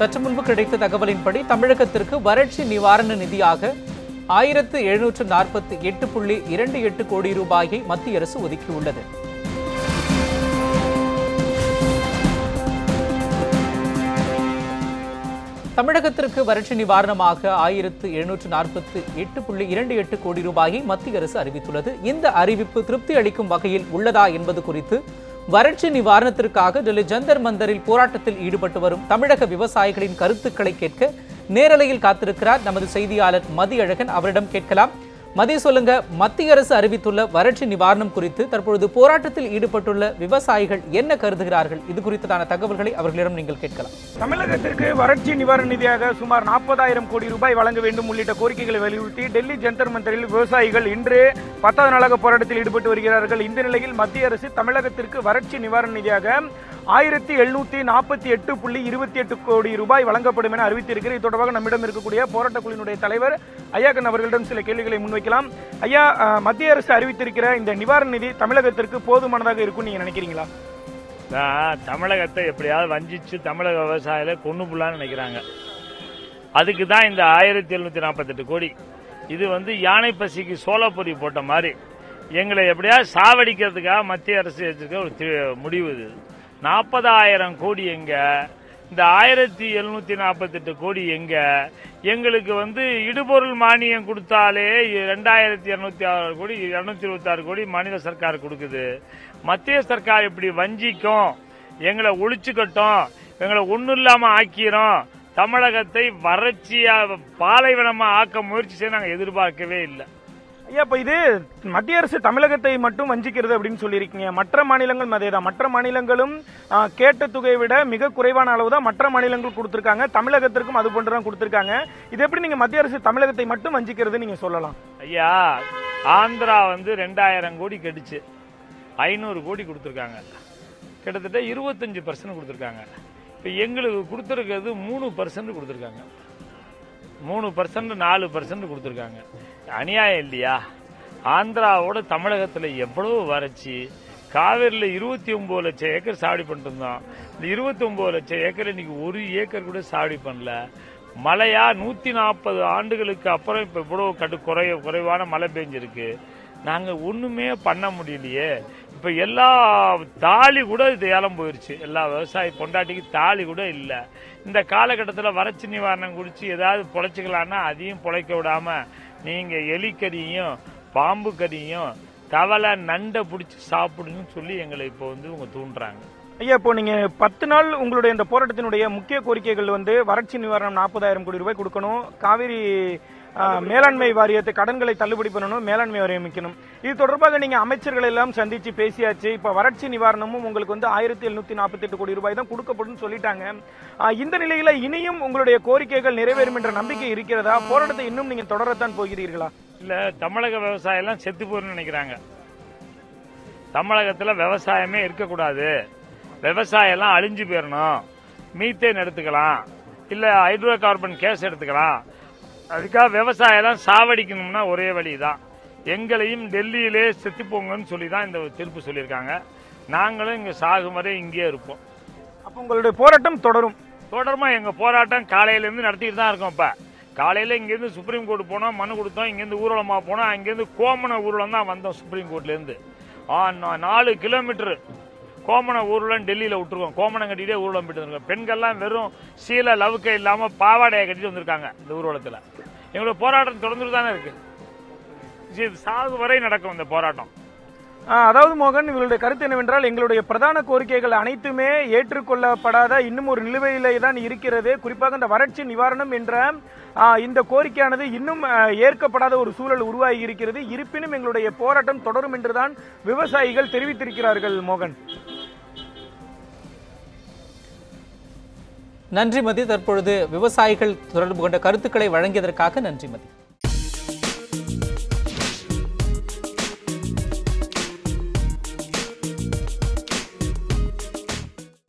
சற்று முன்பு கிடைத்த தகவலின்படி தமிழகத்திற்கு வறட்சி நிவாரண நிதியாக ஆயிரத்து எழுநூற்று நாற்பத்தி எட்டு புள்ளி இரண்டு எட்டு கோடி ரூபாயை மத்திய அரசு ஒதுக்கியுள்ளது. தமிழகத்திற்கு வறட்சி நிவாரணமாக ஆயிரத்து எழுநூற்று நாற்பத்தி எட்டு புள்ளி இரண்டு எட்டு கோடி ரூபாயை மத்திய அரசு அறிவித்துள்ளது. இந்த அறிவிப்பு திருப்தி அளிக்கும் வகையில் உள்ளதா என்பது குறித்து வறட்சி நிவாரணத்திற்காக டெல்லி ஜந்தர் மந்தரில் போராட்டத்தில் ஈடுபட்டு வரும் தமிழக விவசாயிகளின் கருத்துக்களை கேட்க நேரலையில் காத்திருக்கிறார் நமது செய்தியாளர் மதியழகன். அவரிடம் கேட்கலாம். மதிய சொல்லுங்க. மத்திய அரசு அறிவித்துள்ள வறட்சி நிவாரணம் குறித்து தற்பொழுது போராட்டத்தில் ஈடுபட்டுள்ள விவசாயிகள் என்ன கருதுகிறார்கள்? இது குறித்ததான தகவல்களை அவர்களிடம் நீங்கள் கேட்கலாம். தமிழகத்திற்கு வறட்சி நிவாரண நிதியாக சுமார் நாற்பதாயிரம் கோடி ரூபாய் வழங்க வேண்டும் உள்ளிட்ட கோரிக்கைகளை வலியுறுத்தி டெல்லி ஜந்தர் மந்தரில் விவசாயிகள் இன்று பத்தாவது நாளாக போராட்டத்தில் ஈடுபட்டு வருகிறார்கள். இந்த நிலையில் மத்திய அரசு தமிழகத்திற்கு வறட்சி நிவாரண நிதியாக ஆயிரத்தி எழுநூத்தி நாற்பத்தி எட்டு புள்ளி இருபத்தி எட்டு கோடி ரூபாய் வழங்கப்படும் என அறிவித்திருக்கிறது. இது தொடர்பாக நம்மிடம் இருக்கக்கூடிய போராட்ட குழுவினுடைய தலைவர் ஐயாக்கன் அவர்களிடம் சில கேள்விகளை முன்வைக்கலாம். ஐயா மத்திய அரசு அறிவித்திருக்கிற இந்த நிவாரண நிதி தமிழகத்திற்கு போதுமானதாக இருக்கும் நீங்க நினைக்கிறீங்களா? தமிழகத்தை எப்படியாவது வஞ்சிச்சு தமிழக விவசாயில கொண்டு புள்ளான்னு நினைக்கிறாங்க. அதுக்கு தான் இந்த ஆயிரத்தி எழுநூத்தி நாற்பத்தெட்டு கோடி. இது வந்து யானை பசிக்கு சோளப்பொறி போட்ட மாதிரி. எங்களை எப்படியாவது சாவடிக்கிறதுக்காக மத்திய அரசு வச்சிருக்க ஒரு முடிவு இது. நாற்பதாயிரம் கோடி எங்க? இந்த ஆயிரத்தி எழுநூத்தி நாற்பத்தெட்டு கோடி எங்க? எங்களுக்கு வந்து இடுபொருள் மானியம் கொடுத்தாலே ரெண்டாயிரத்தி இரநூத்தி ஆறு கோடி இரநூத்தி இருபத்தி ஆறு கோடி மாநில சர்க்கார் கொடுக்குது. மத்திய சர்க்கார் இப்படி வஞ்சிக்கும். எங்களை ஒழிச்சுக்கட்டும். எங்களை ஒன்றும் இல்லாம ஆக்கிறோம் தமிழகத்தை வறட்சியா பாலைவனமா ஆக்க முயற்சி செய்ய நாங்கள் எதிர்பார்க்கவே இல்லை. ஐயா இப்போ இது மத்திய அரசு தமிழகத்தை மட்டும் வஞ்சிக்கிறது அப்படின்னு சொல்லியிருக்கீங்க. மற்ற மாநிலங்களும் அதே தான் மற்ற மாநிலங்களும் கேட்ட தொகையை விட மிக குறைவான அளவு தான் மற்ற மாநிலங்கள் கொடுத்துருக்காங்க. தமிழகத்திற்கும் அது போன்று தான் கொடுத்துருக்காங்க. இது எப்படி நீங்கள் மத்திய அரசு தமிழகத்தை மட்டும் வஞ்சிக்கிறது நீங்கள் சொல்லலாம்? ஐயா ஆந்திரா வந்து ரெண்டாயிரம் கோடி கெடுச்சு. ஐநூறு கோடி கொடுத்துருக்காங்க. கிட்டத்தட்ட இருபத்தஞ்சு பர்சன்ட் கொடுத்துருக்காங்க. இப்போ எங்களுக்கு கொடுத்துருக்கிறது மூணு பர்சன்ட் கொடுத்துருக்காங்க. மூணு பர்சன்ட் நாலு பர்சன்ட் கொடுத்துருக்காங்க. அநியாயம் இல்லையா? ஆந்திராவோட தமிழகத்தில் எவ்வளவு வறட்சி? காவேரியில் இருபத்தி ஒன்பது லட்சம் ஏக்கர் சாவடி பண்ணிட்டு இருந்தோம் இந்த இருபத்தி ஒன்பது லட்சம் ஏக்கர் இன்னைக்கு ஒரு ஏக்கர் கூட சாவடி பண்ணல. மழையா? நூற்றி நாற்பது ஆண்டுகளுக்கு அப்புறம் இப்போ இவ்வளோ கடு குறை குறைவான மழை பெஞ்சிருக்கு. நாங்கள் ஒன்றுமே பண்ண முடியலையே. இப்போ எல்லா தாலி கூட இது ஏலம் போயிடுச்சு எல்லா விவசாய பொண்டாட்டிக்கு தாலி கூட இல்லை. இந்த காலகட்டத்தில் வறட்சி நிவாரணம் குடிச்சு ஏதாவது பொழைச்சிக்கலான்னா அதையும் பொழைக்க விடாமல் நீங்க எலிக்கறியும் பாம்பு கறியும் தவளை நண்டை பிடிச்சி சாப்பிடுன்னு சொல்லி எங்களை இப்போ வந்து இவங்க தூண்டுறாங்க. ஐயா இப்போ நீங்க பத்து நாள் உங்களுடைய இந்த போராட்டத்தினுடைய முக்கிய கோரிக்கைகள் வந்து வறட்சி நிவாரணம் நாற்பதாயிரம் கோடி ரூபாய் கொடுக்கணும் காவிரி மேலாண்மை வாரியத்தை கடன்களை தள்ளுபடி பண்ணணும் மேலாண்மை வாரியம் அமைக்கணும். இது தொடர்பாக நீங்க அமைச்சர்கள் எல்லாம் சந்திச்சு பேசியாச்சு. இப்ப வறட்சி நிவாரணமும் உங்களுக்கு வந்து ஆயிரத்தி எழுநூத்தி நாற்பத்தி எட்டு கோடி ரூபாய் தான் கொடுக்கப்படும் சொல்லிட்டாங்க. இந்த நிலையில இனியும் உங்களுடைய கோரிக்கைகள் நிறைவேறும் என்ற நம்பிக்கை இருக்கிறதா? போராட்டத்தை இன்னும் நீங்க தொடரத்தான் போகிறீர்களா? இல்ல தமிழக விவசாயம் எல்லாம் செத்து போயிருந்து நினைக்கிறாங்க. தமிழகத்துல விவசாயமே இருக்கக்கூடாது. விவசாயம் எல்லாம் அழிஞ்சு போயிடணும் மீத்தேன் எடுத்துக்கலாம். இல்ல ஹைட்ரோ கார்பன் கேஸ் எடுத்துக்கலாம். அதுக்காக விவசாயம் எல்லாம் சாவடிக்கணும்னா ஒரே வழிதான். எங்களையும் டெல்லியிலே செத்து போங்கன்னு சொல்லி தான் இந்த தீர்ப்பு சொல்லியிருக்காங்க. நாங்களும் இங்க சாகும் வரை இங்கேயே இருப்போம். அப்ப உங்களுடைய போராட்டம் தொடரும். தொடர்மா? எங்க போராட்டம் காலையில இருந்து நடத்திட்டு தான் இருக்கோம் இப்ப. காலையில இங்கிருந்து சுப்ரீம் கோர்ட் போனோம் மனு கொடுத்தோம் இங்கிருந்து ஊர்வலமா போனோம் அங்கிருந்து கோமண ஊர்வலம் தான் வந்தோம் சுப்ரீம் கோர்ட்ல இருந்து ஆ, நா- நாலு கிலோமீட்டர் கோமனை ஊர்வலம் டெல்லியில் விட்டுருக்கோம். கோமணம் கட்டிகிட்டே ஊர்வலம் போயிட்டு வந்திருக்கோம். பெண்கள்லாம் வெறும் சீலை லவுக்கை இல்லாமல் பாவாடையை கட்டிட்டு வந்திருக்காங்க இந்த ஊர்வலத்தில். எங்களோட போராட்டம் தொடர்ந்துட்டு தானே இருக்குது சாகு வரை நடக்கும் இந்த போராட்டம். அதாவது மோகன் இவர்களுடைய கருத்து என்னவென்றால் எங்களுடைய பிரதான கோரிக்கைகள் அனைத்துமே ஏற்றுக்கொள்ளப்படாத இன்னும் ஒரு நிலுவையிலே தான் இருக்கிறது. குறிப்பாக இந்த வறட்சி நிவாரணம் என்ற இந்த கோரிக்கையானது இன்னும் ஏற்கப்படாத ஒரு சூழல் உருவாகி இருக்கிறது. இருப்பினும் எங்களுடைய போராட்டம் தொடரும் என்றுதான் விவசாயிகள் தெரிவித்திருக்கிறார்கள் மோகன். நன்றி மதி. தற்பொழுது விவசாயிகள் தொடர்பு கொண்ட கருத்துக்களை வழங்கியதற்காக நன்றி மதி.